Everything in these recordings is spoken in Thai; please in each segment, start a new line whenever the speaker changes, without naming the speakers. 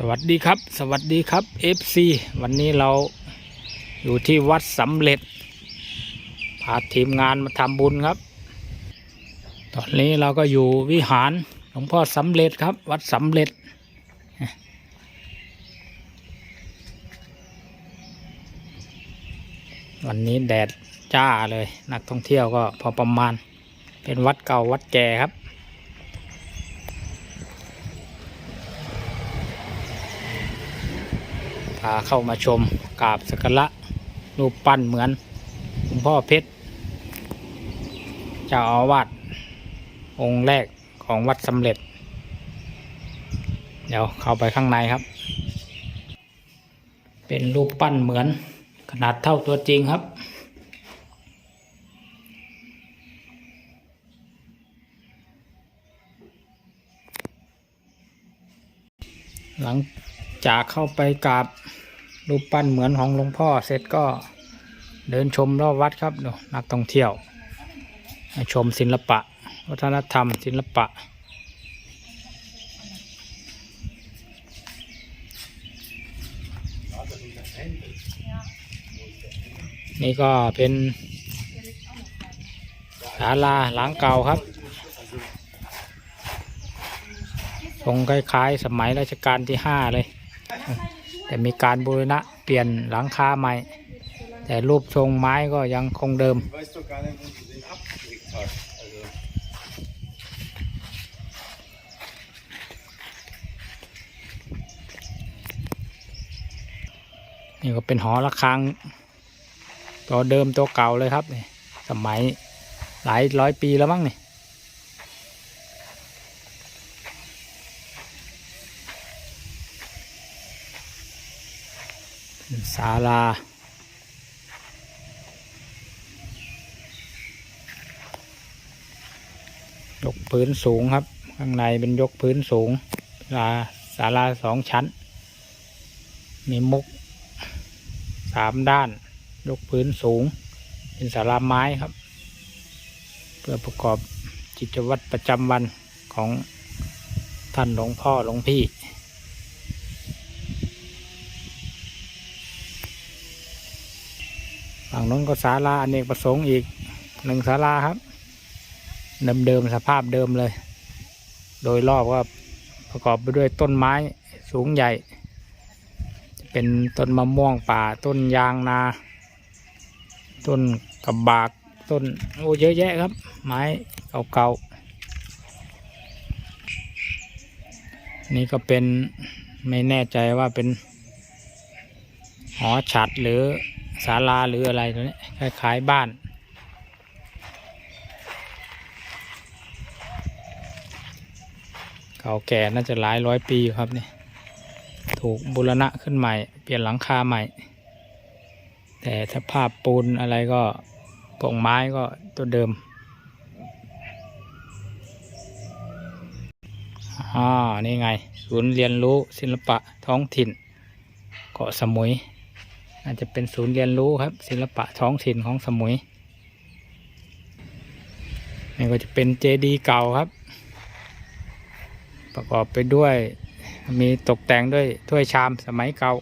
สวัสดีครับ สวัสดีครับ FC วันนี้เราอยู่ที่วัดสำเร็จพาทีมงานมาทำบุญครับ ตอนนี้เราก็อยู่วิหารหลวงพ่อสำเร็จครับ วัดสำเร็จ วันนี้แดดจ้าเลยนักท่องเที่ยวก็พอประมาณ เป็นวัดเก่าวัดแก่ครับาเข้ามาชมกราบสักการะรูปปั้นเหมือนหลวงพ่อเพชรเจ้าอาวาสองค์แรกของวัดสำเร็จ เดี๋ยวเข้าไปข้างในครับ เป็นรูปปั้นเหมือนขนาดเท่าตัวจริงครับ หลัง จากเข้าไปกราบรูปปั้นเหมือนของหลวงพ่อเสร็จก็เดินชมรอบวัดครับดูนักท่องเที่ยวชมศิลปะ วัฒนธรรม ศิลปะ นี่ก็เป็นศาลาหลังเก่าครับทรงคล้ายๆสมัยรัชกาลที่ห้าเลย แต่มีการบูรณะเปลี่ยนหลังคาใหม่ แต่รูปทรงไม้ก็ยังคงเดิม นี่ก็เป็นหอระฆัง ตัวเดิมตัวเก่าเลยครับนี่สมัยหลายร้อยปีแล้วมั้งนี่เป็น ศาลา ยกพื้นสูงครับ ข้างในเป็นยกพื้นสูงศาลาศาลาสองชั้น มีมุกสามด้าน ยกพื้นสูง เป็นสาราไม้ครับ เพื่อประกอบกิจวัตรประจำวันของท่านหลวงพ่อหลวงพี่ ฝั่งนู้นก็ศาลาอเนกประสงค์อีกหนึ่งศาลาครับ เดิมๆสภาพเดิมเลย โดยรอบก็ประกอบไปด้วยต้นไม้สูงใหญ่ เป็นต้นมะม่วงป่า ต้นยางนา ต้นกระบากต้นโอ้เยอะแยะครับ ไม้เก่าๆนี่ก็เป็นไม่แน่ใจว่าเป็นหอฉัดหรือ ศาลาหรืออะไรตัวนี้คล้ายๆบ้าน เก่าแก่น่าจะหลายร้อยปีครับนี่ถูกบูรณะขึ้นใหม่ เปลี่ยนหลังคาใหม่ แต่ถ้าภาพปูนอะไรก็พวกไม้ก็ตัวเดิมอ่านี่ไง ศูนย์เรียนรู้ศิลปะท้องถิ่น เกาะสมุย อาจจะเป็นศูนย์เรียนรู้ครับ ศิลปะท้องถิ่นของสมุยนี่ก็จะเป็นเจดีย์เก่าครับ ประกอบไปด้วย มีตกแต่งด้วยถ้วยชามสมัยเก่า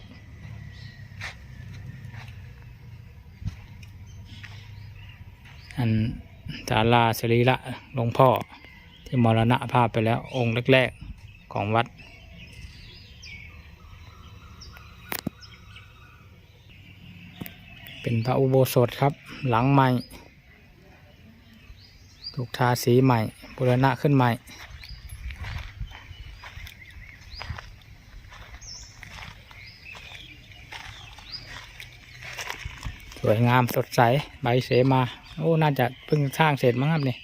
อันศาลาสรีระหลวงพ่อที่มรณภาพไปแล้วองค์แรก ๆ ของวัด เป็นพระอุโบสถครับ หลังใหม่ ถูกทาสีใหม่บูรณะขึ้นใหม่สวยงามสดใสใบเสมา โอ้ น่าจะเพิ่งสร้างเสร็จมั้งครับนี่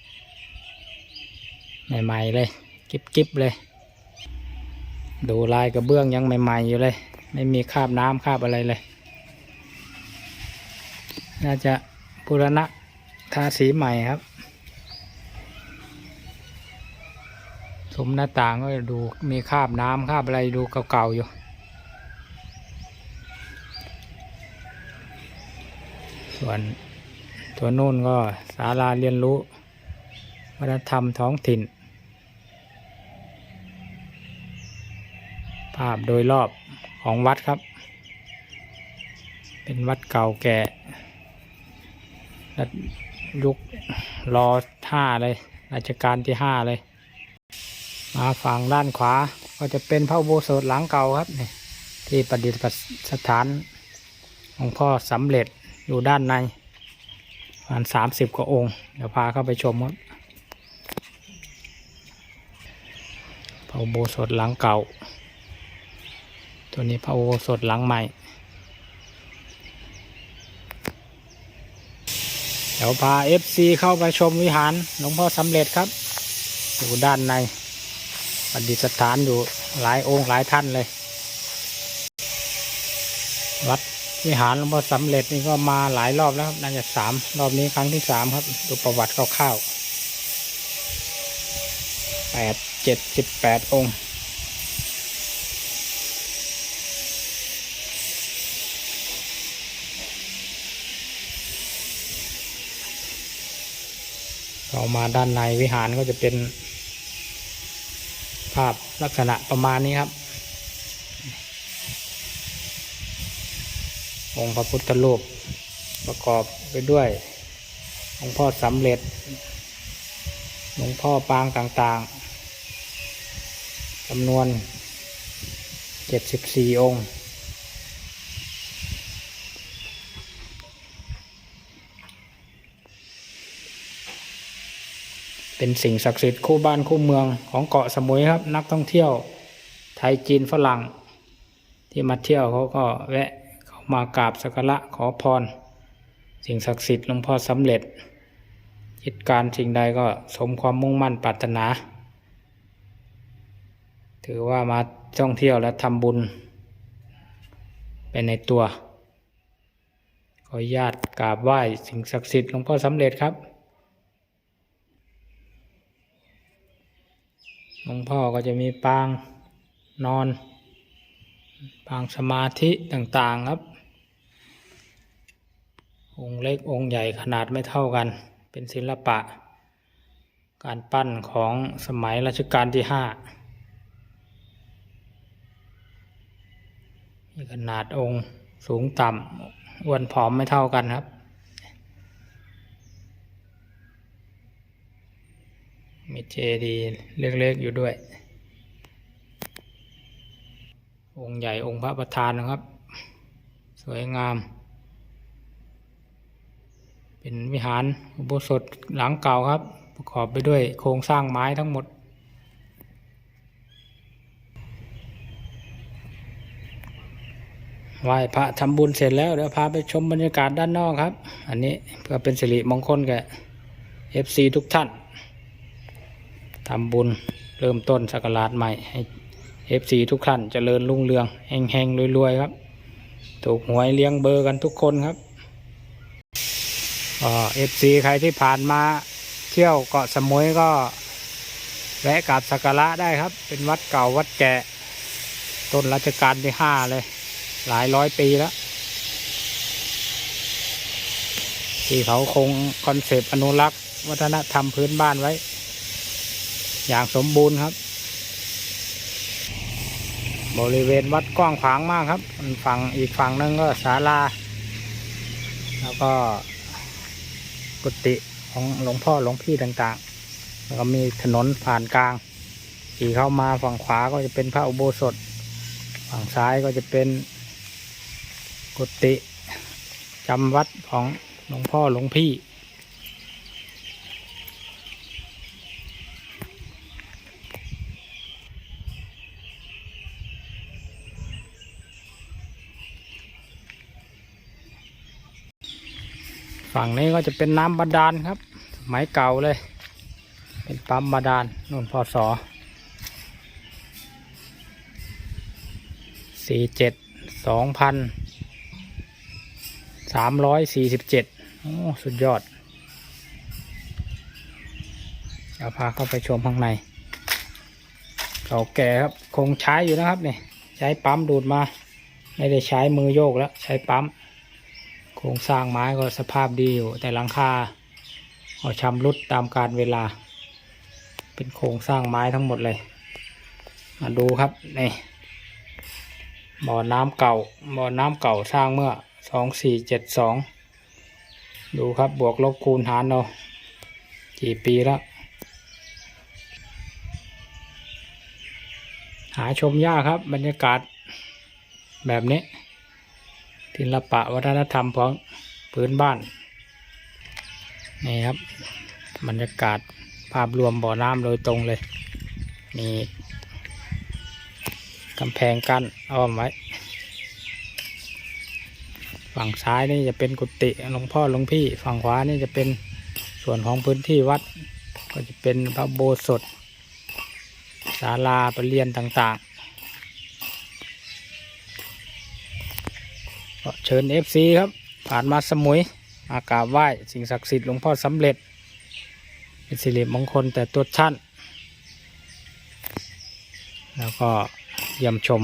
ใหม่ๆเลย กิ๊บๆเลย ดูลายกระเบื้องยังใหม่ๆอยู่เลย ไม่มีคราบน้ำคราบอะไรเลย น่าจะบูรณะทาสีใหม่ครับสมหน้าต่างก็ดูมีคาบน้ำคาบอะไรดูเก่าๆอยู่ ส่วนตัวนู่นก็ศาลาเรียนรู้ วัฒนธรรมท้องถิ่น ภาพโดยรอบของวัดครับ เป็นวัดเก่าแก่ แลยุครอห้าเลยรัชกาลที่ห้าเลย มาฝั่งด้านขวาก็จะเป็นพระอุโบสถหลังเก่าครับนี่ที่ประดิษฐสถานหลวงพ่อสำเร็จอยู่ด้านในประมาณสามสิบกว่าองค์ เดี๋ยวพาเข้าไปชมครับพระอุโบสถหลังเก่า ตัวนี้พระอุโบสถหลังใหม่ ดี๋ยวพา FC เข้าไปชมวิหารหลวงพ่อสำเร็จครับ อยู่ด้านในประดิษฐานอยู่หลายองค์หลายท่านเลย วัดวิหารหลวงพ่อสำเร็จนี่ก็มาหลายรอบแล้วครับน่าจะสามรอบนี้ครั้งที่สามครับ ดูประวัติคร่าวๆแปดเจ็ดสิบแปดองค์ เรามาด้านในวิหารก็จะเป็น ภาพลักษณะประมาณนี้ครับ องค์พระพุทธรูปประกอบไปด้วยหลวงพ่อสำเร็จหลวงพ่อปางต่างๆจำนวน 74 องค์ เป็นสิ่งศักดิ์สิทธิ์คู่บ้านคู่เมืองของเกาะสมุยครับ นักท่องเที่ยว ไทยจีนฝรั่ง ที่มาเที่ยวเขาก็แวะเขามากราบสักการะขอพร สิ่งศักดิ์สิทธิ์หลวงพ่อสำเร็จจิตการสิ่งใดก็สมความมุ่งมั่นปรารถนา ถือว่ามาท่องเที่ยวและทำบุญ เป็นในตัวขออนุญาตกราบไหว้สิ่งศักดิ์สิทธิ์หลวงพ่อสำเร็จครับ หลวงพ่อก็จะมีปางนอน ปางสมาธิต่างๆครับ องค์เล็กองค์ใหญ่ขนาดไม่เท่ากัน เป็นศิลปะ การปั้นของสมัยรัชกาลที่ห้ามีขนาดองค์สูงต่ำอ้วนผอมไม่เท่ากันครับ มีเจดีย์เล็กๆอยู่ด้วย องค์ใหญ่องค์พระประธานนะครับ สวยงาม เป็นวิหารอุโบสถหลังเก่าครับ ประกอบไปด้วยโครงสร้างไม้ทั้งหมดไหว้พระทำบุญเสร็จแล้วเดี๋ยวพาไปชมบรรยากาศด้านนอกครับ อันนี้เพื่อเป็นสิริมงคลแก่ FC ทุกท่าน ทำบุญเริ่มต้นสักราชใหม่ให้เอฟซีทุกท่านเจริญรุ่งเรืองแห่งๆรวยๆครับ ถูกหวยเลี้ยงเบอร์กันทุกคนครับเอฟซีใครที่ผ่านมาเที่ยวเกาะสมุยก็แวะกราบสักการะได้ครับ เป็นวัดเก่าวัดแก่ต้นรัชกาลที่ห้าเลย หลายร้อยปีแล้วที่เขาคงคอนเซปต์อนุรักษ์ วัฒนธรรมพื้นบ้านไว้ อย่างสมบูรณ์ครับ บริเวณวัดกว้างขวางมากครับฝั่งอีกฝั่งนึงก็ศาลา แล้วก็กุฏิของหลวงพ่อหลวงพี่ต่างๆ แล้วก็มีถนนผ่านกลางขี่เข้ามาฝั่งขวาก็จะเป็นพระอุโบสถ ฝั่งซ้ายก็จะเป็นกุฏิจำวัดของหลวงพ่อหลวงพี่ ฝั่งนี้ก็จะเป็นน้ำบาดาลครับสมัยเก่าเลย เป็นปั๊มบาดาลนู่นพศสี่เจ็ดสองพันสามร้อยสี่สิบเจ็ดโอ้สุดยอดเดี๋ยวพาเข้าไปชมข้างในเก่าแก่ครับ คงใช้อยู่นะครับนี่ใช้ปั๊มดูดมา ไม่ได้ใช้มือโยกแล้ว ใช้ปั๊ม ครงสร้างไม้ก็สภาพดีอยู่ แต่หลังคาเอาชำรุดตามการเวลา เป็นโครงสร้างไม้ทั้งหมดเลยมาดูครับนี่บ่อน้ำเก่าบ่อน้ำเก่าสร้างเมื่อสองสี่เจ็ดสองดูครับบวกลบคูณหารเอากี่ปีแล้วหาชมยากครับบรรยากาศแบบนี้ ศิลปะวัฒนธรรมของพื้นบ้านนี่ครับบรรยากาศภาพรวมบ่อน้ำโดยตรงเลยมีกำแพงกั้นอ้อมไว้ ฝั่งซ้ายนี่จะเป็นกุฏิหลวงพ่อหลวงพี่ ฝั่งขวานี่จะเป็นส่วนของพื้นที่วัด ก็จะเป็นพระโบสถศาลาประเรียนต่าง ก็เชิญเอฟซีครับ ผ่านมาสมุยมากาบไหว้สิ่งศักดิ์สิทธิ์หลวงพ่อสำเร็จ เป็นสิริมงคลแต่ตัวท่านแล้วก็เยี่ยมชม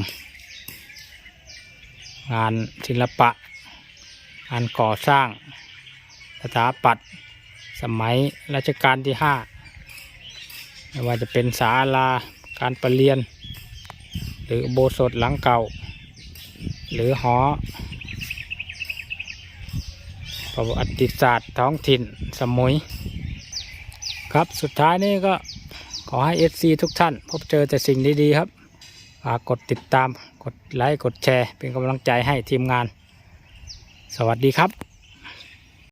งานศิลปะ งานก่อสร้างสถาปัตย์สมัยรัชกาลที่ห้าไม่ว่าจะเป็นศาลาการประเรียน หรือโบสถ์หลังเก่า หรือหอ ประวัติศาสตร์ท้องถิ่นสมุย ครับสุดท้ายนี้ก็ขอให้เอซีทุกท่าน พบเจอแต่สิ่งดีๆครับฝากกดติดตามกดไลค์กดแชร์ เป็นกำลังใจให้ทีมงาน สวัสดีครับ